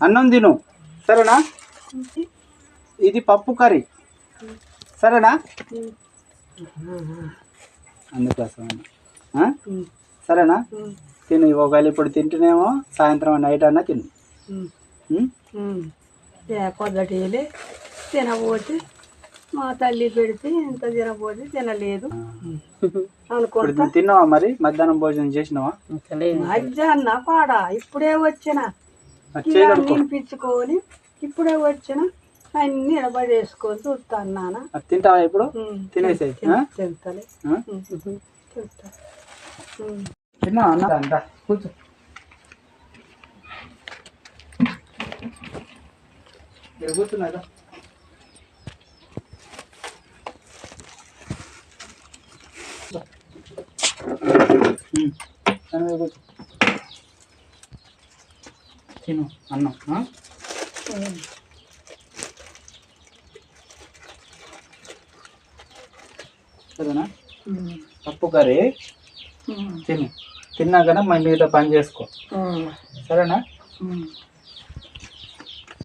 అన్నం తిను. సరేనా? ఇది పప్పు కర్రీ. సరేనా? అందుకోసం? సరేనా? తిను. ఒకవేళ ఇప్పుడు తింటేనేమో సాయంత్రం నైట్ అన్నా తిను. తినబోతే మా తల్లి పెడితే ఇంత తినబోతే తినలేదు. అనుకుంటా. తిన్నావా మరి? మధ్యాహ్నం భోజనం చేసినావా? మధ్యాహ్న పాడా? ఇప్పుడే వచ్చిన. నినిపించుకొని ఇప్పుడే వచ్చిన అన్ని ఎడబడేసుకొని చూస్తాను నాన్న తింటావా ఇప్పుడు? తినేసేయ్, ఆ? తింటలే. అన్న? కూర్చో. ఇక్కడ తిను అన్నం? సరేనా? పప్పు కర్రీ. తిను. తిన్నాకనే మన మిగతా పని చేసుకో. సరేనా?